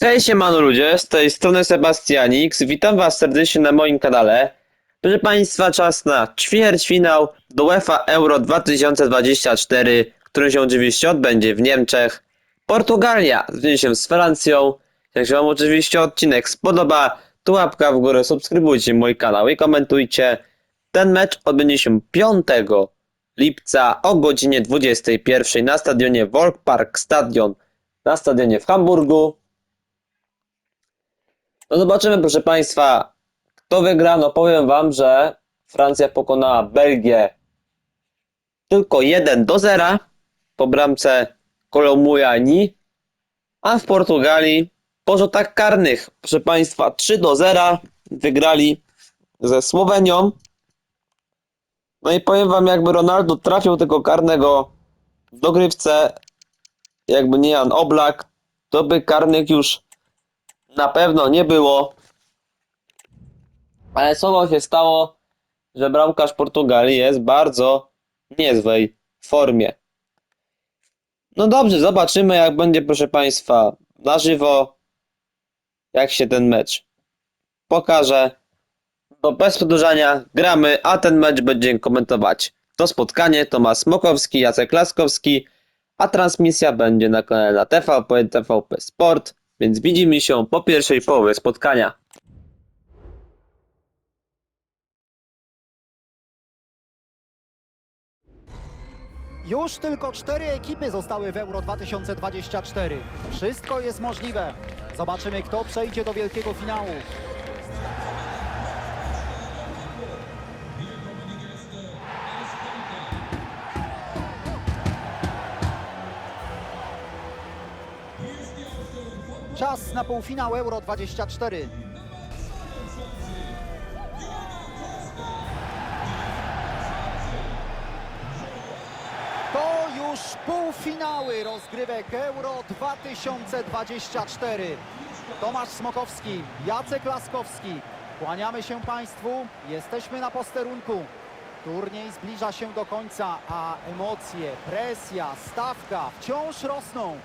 Cześć siemano ludzie, z tej strony Sebastianix, witam was serdecznie na moim kanale. Proszę państwa, czas na ćwierćfinał do UEFA Euro 2024, który się oczywiście odbędzie w Niemczech. Portugalia zmierzy się z Francją. Jak się wam oczywiście odcinek spodoba, to łapka w górę, subskrybujcie mój kanał i komentujcie. Ten mecz odbędzie się 5 lipca o godzinie 21 na stadionie Volkspark Stadion na stadionie w Hamburgu. No zobaczymy, proszę Państwa, kto wygra. No powiem Wam, że Francja pokonała Belgię tylko 1 do 0 po bramce Kolomujani, a w Portugalii po rzutach karnych, proszę Państwa, 3 do 0 wygrali ze Słowenią. No i powiem Wam, jakby Ronaldo trafił tego karnego w dogrywce, jakby nie Jan Oblak, to by karnych już na pewno nie było. Ale słowo się stało, że bramkarz Portugalii jest bardzo niezłej formie. No dobrze, zobaczymy jak będzie, proszę Państwa, na żywo, jak się ten mecz pokaże. To bez przedłużania gramy, a ten mecz będzie komentować to spotkanie Tomasz Smokowski, Jacek Laskowski, a transmisja będzie na kanale na TVP, TVP Sport, więc widzimy się po pierwszej połowie spotkania. Już tylko cztery ekipy zostały w Euro 2024. Wszystko jest możliwe. Zobaczymy, kto przejdzie do wielkiego finału. Czas na półfinał Euro 24. To już półfinały rozgrywek Euro 2024. Tomasz Smokowski, Jacek Laskowski. Kłaniamy się Państwu, jesteśmy na posterunku. Turniej zbliża się do końca, a emocje, presja, stawka wciąż rosną.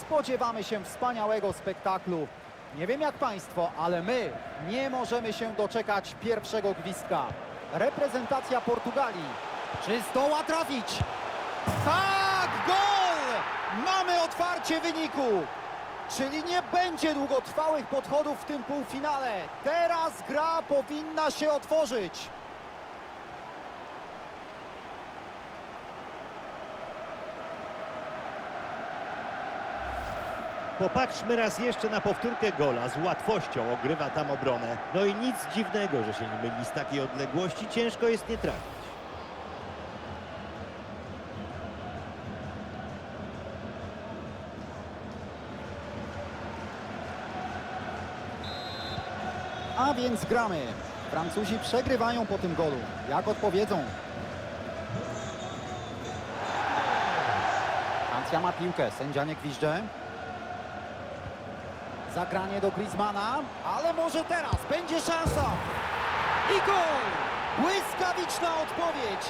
Spodziewamy się wspaniałego spektaklu. Nie wiem jak Państwo, ale my nie możemy się doczekać pierwszego gwizdka. Reprezentacja Portugalii. Czy zdoła trafić? Tak, gol! Mamy otwarcie wyniku. Czyli nie będzie długotrwałych podchodów w tym półfinale. Teraz gra powinna się otworzyć. Popatrzmy raz jeszcze na powtórkę gola. Z łatwością ogrywa tam obronę. No i nic dziwnego, że się nie myli z takiej odległości. Ciężko jest nie trafić. A więc gramy. Francuzi przegrywają po tym golu. Jak odpowiedzą? Francja ma piłkę, sędzia nie gwizdże. Zagranie do Griezmana, ale może teraz będzie szansa. I gol! Błyskawiczna odpowiedź.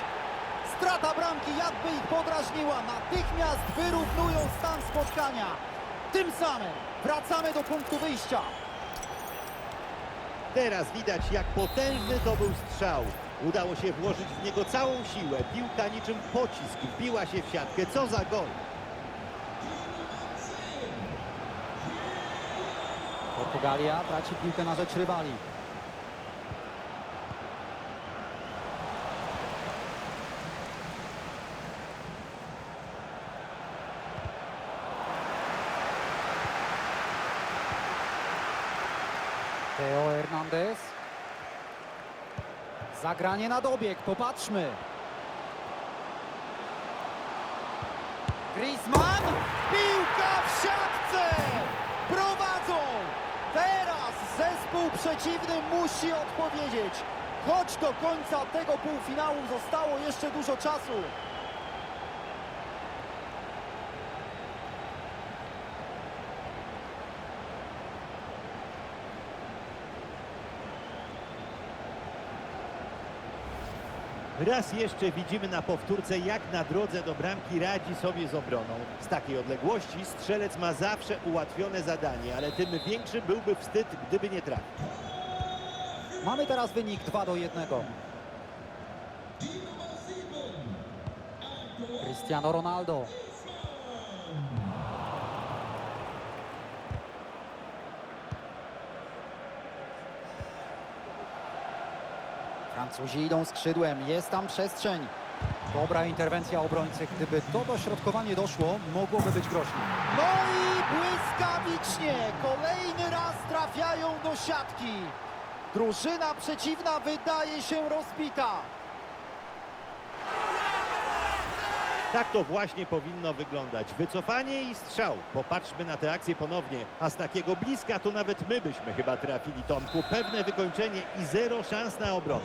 Strata bramki jakby ich podrażniła. Natychmiast wyrównują stan spotkania. Tym samym wracamy do punktu wyjścia. Teraz widać, jak potężny to był strzał. Udało się włożyć w niego całą siłę. Piłka niczym pocisk wbiła się w siatkę. Co za gol! Portugalia traci piłkę na rzecz rywali. Teo Hernandez. Zagranie na dobieg, popatrzmy. Griezmann, piłka w siatce! Przeciwny musi odpowiedzieć. Choć do końca tego półfinału zostało jeszcze dużo czasu. Raz jeszcze widzimy na powtórce, jak na drodze do bramki radzi sobie z obroną. Z takiej odległości strzelec ma zawsze ułatwione zadanie, ale tym większy byłby wstyd, gdyby nie trafił. Mamy teraz wynik 2 do 1. Cristiano Ronaldo. Francuzi idą skrzydłem, jest tam przestrzeń. Dobra interwencja obrońcy. Gdyby to dośrodkowanie doszło, mogłoby być groźne. No i błyskawicznie! Kolejny raz trafiają do siatki. Drużyna przeciwna wydaje się rozbita. Tak to właśnie powinno wyglądać. Wycofanie i strzał. Popatrzmy na tę akcję ponownie. A z takiego bliska to nawet my byśmy chyba trafili, Tomku. Pewne wykończenie i zero szans na obronę.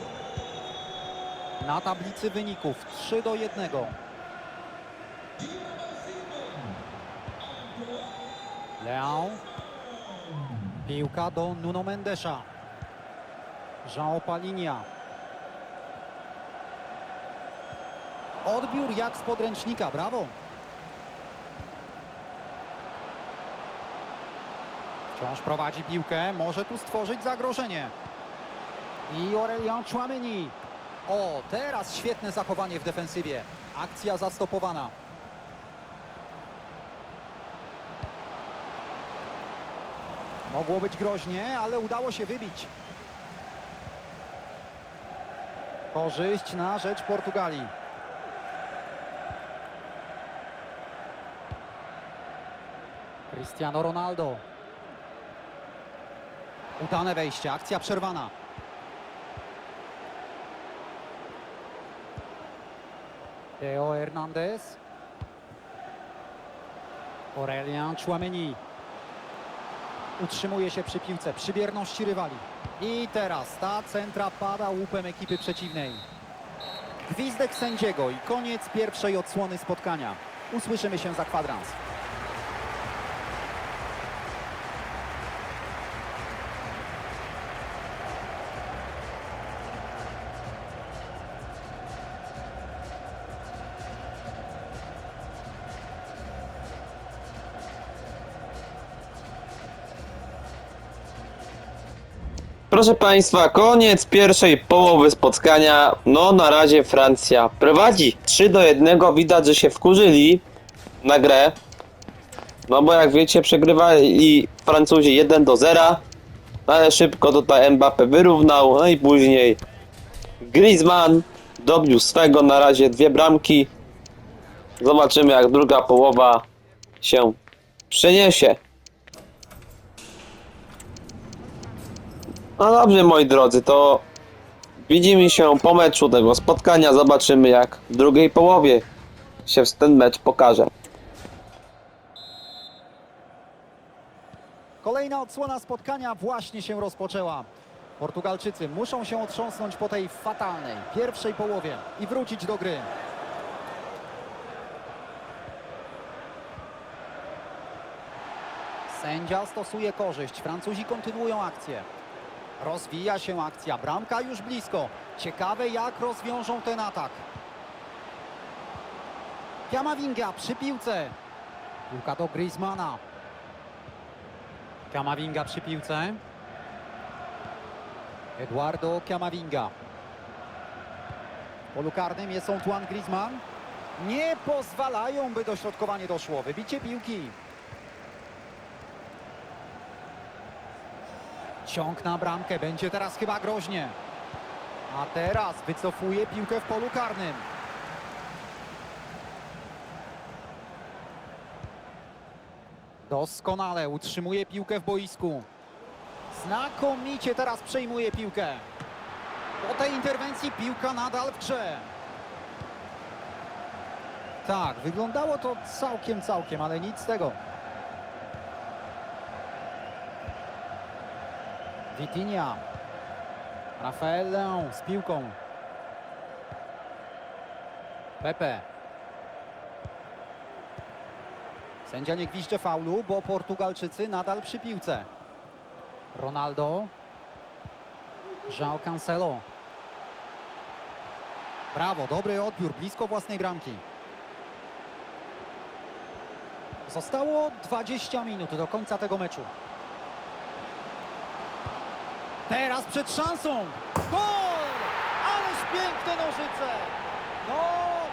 Na tablicy wyników 3 do 1. Leão. Piłka do Nuno Mendesza. João Palinia. Odbiór jak z podręcznika, brawo. Wciąż prowadzi piłkę, może tu stworzyć zagrożenie. I Aurelien Chouameni. O, teraz świetne zachowanie w defensywie. Akcja zastopowana. Mogło być groźnie, ale udało się wybić. Korzyść na rzecz Portugalii. Cristiano Ronaldo. Udane wejście, akcja przerwana. Theo Hernandez. Aurelien Chouameni. Utrzymuje się przy piłce, przy bierności rywali. I teraz ta centra pada łupem ekipy przeciwnej. Gwizdek sędziego i koniec pierwszej odsłony spotkania. Usłyszymy się za kwadrans. Proszę Państwa, koniec pierwszej połowy spotkania. No, na razie Francja prowadzi 3 do 1. Widać, że się wkurzyli na grę. No bo jak wiecie, przegrywali Francuzi 1 do 0. No, Ale szybko tutaj Mbappe wyrównał. No i później Griezmann dobił swego. Na razie dwie bramki. Zobaczymy, jak druga połowa się przeniesie. No dobrze, moi drodzy, to widzimy się po meczu tego spotkania. Zobaczymy, jak w drugiej połowie się ten mecz pokaże. Kolejna odsłona spotkania właśnie się rozpoczęła. Portugalczycy muszą się otrząsnąć po tej fatalnej pierwszej połowie i wrócić do gry. Sędzia stosuje korzyść. Francuzi kontynuują akcję. Rozwija się akcja. Bramka już blisko. Ciekawe jak rozwiążą ten atak. Kamavinga przy piłce. Piłka do Griezmana. Kamavinga przy piłce. Eduardo Kamavinga. W polu karnym jest Antoine Griezmann. Nie pozwalają, by dośrodkowanie doszło. Wybicie piłki. Ciąg na bramkę. Będzie teraz chyba groźnie. A teraz wycofuje piłkę w polu karnym. Doskonale utrzymuje piłkę w boisku. Znakomicie teraz przejmuje piłkę. Po tej interwencji piłka nadal w grze. Tak, wyglądało to całkiem, całkiem, ale nic z tego. Vitinha. Rafael z piłką. Pepe. Sędzia nie gwizdże faulu, bo Portugalczycy nadal przy piłce. Ronaldo. João Cancelo. Brawo, dobry odbiór, blisko własnej bramki. Zostało 20 minut do końca tego meczu. Teraz przed szansą. Gol! Ależ piękne nożyce! No,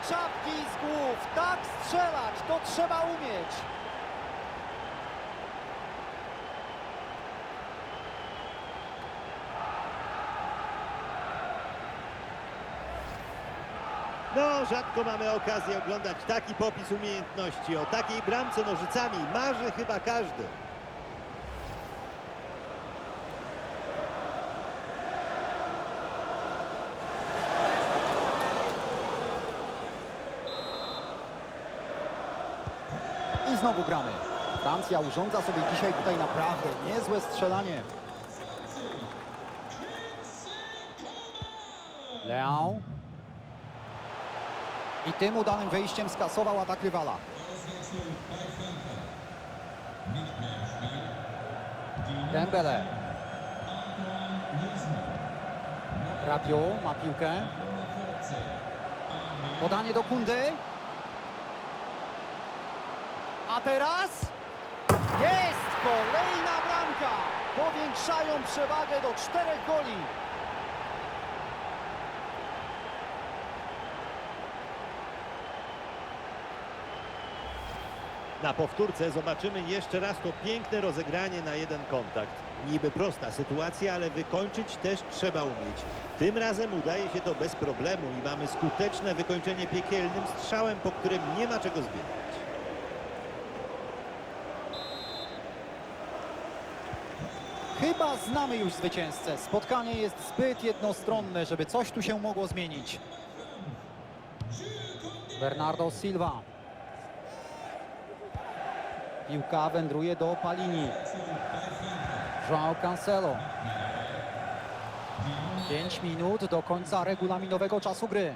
czapki z głów. Tak strzelać, to trzeba umieć. No, rzadko mamy okazję oglądać taki popis umiejętności. O takiej bramce nożycami marzy chyba każdy. I znowu gramy. Francja urządza sobie dzisiaj tutaj naprawdę niezłe strzelanie. Leão. I tym udanym wejściem skasował atak rywala. Dembele. Rabiot ma piłkę. Podanie do Kundy. A teraz jest kolejna bramka. Powiększają przewagę do czterech goli. Na powtórce zobaczymy jeszcze raz to piękne rozegranie na jeden kontakt. Niby prosta sytuacja, ale wykończyć też trzeba umieć. Tym razem udaje się to bez problemu i mamy skuteczne wykończenie piekielnym strzałem, po którym nie ma czego zbierać. Chyba znamy już zwycięzcę. Spotkanie jest zbyt jednostronne, żeby coś tu się mogło zmienić. Bernardo Silva. Piłka wędruje do Palini. João Cancelo. 5 minut do końca regulaminowego czasu gry.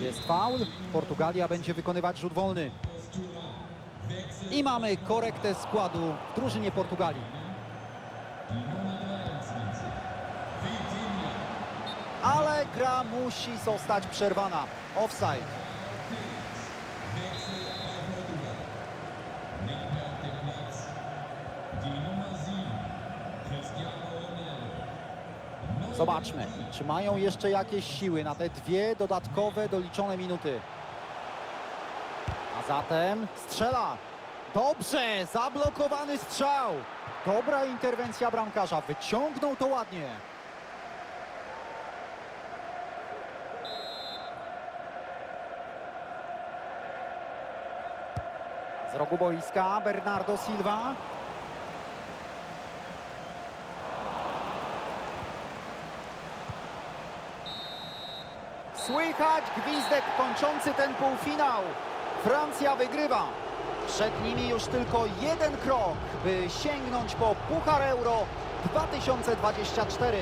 Jest faul. Portugalia będzie wykonywać rzut wolny. I mamy korektę składu w drużynie Portugalii. Ale gra musi zostać przerwana. Offside. Zobaczmy, czy mają jeszcze jakieś siły na te dwie dodatkowe doliczone minuty. A zatem strzela. Dobrze, zablokowany strzał. Dobra interwencja bramkarza, wyciągnął to ładnie. Z rogu boiska Bernardo Silva. Słychać gwizdek kończący ten półfinał. Francja wygrywa. Przed nimi już tylko jeden krok, by sięgnąć po Puchar Euro 2024.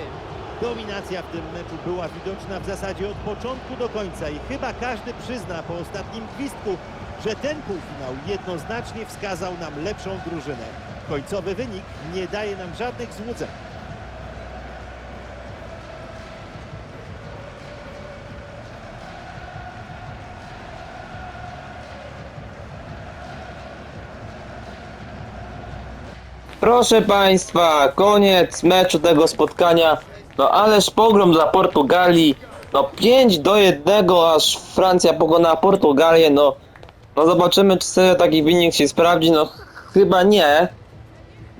Dominacja w tym meczu była widoczna w zasadzie od początku do końca i chyba każdy przyzna po ostatnim gwizdku, że ten półfinał jednoznacznie wskazał nam lepszą drużynę. Końcowy wynik nie daje nam żadnych złudzeń. Proszę Państwa, koniec meczu tego spotkania. No ależ pogrom dla Portugalii. No 5 do 1, aż Francja pokonała Portugalię. No, no zobaczymy, czy sobie taki wynik się sprawdzi. No chyba nie.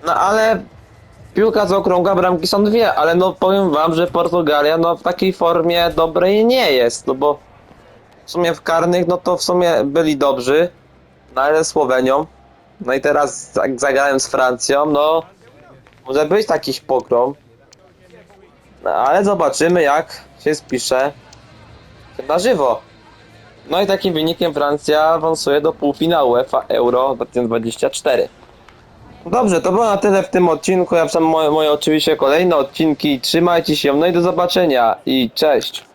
No ale piłka z okrągła bramki są dwie, ale no powiem Wam, że Portugalia no w takiej formie dobrej nie jest. No bo w sumie w karnych, no to w sumie byli dobrzy. No ale Słowenią. No i teraz jak zagrałem z Francją, no może być taki pogrom. No, ale zobaczymy jak się spisze na żywo. No i takim wynikiem Francja awansuje do półfinału UEFA Euro 2024. Dobrze, to było na tyle w tym odcinku. Ja przynajmniej moje, moje oczywiście kolejne odcinki. Trzymajcie się, no i do zobaczenia i cześć.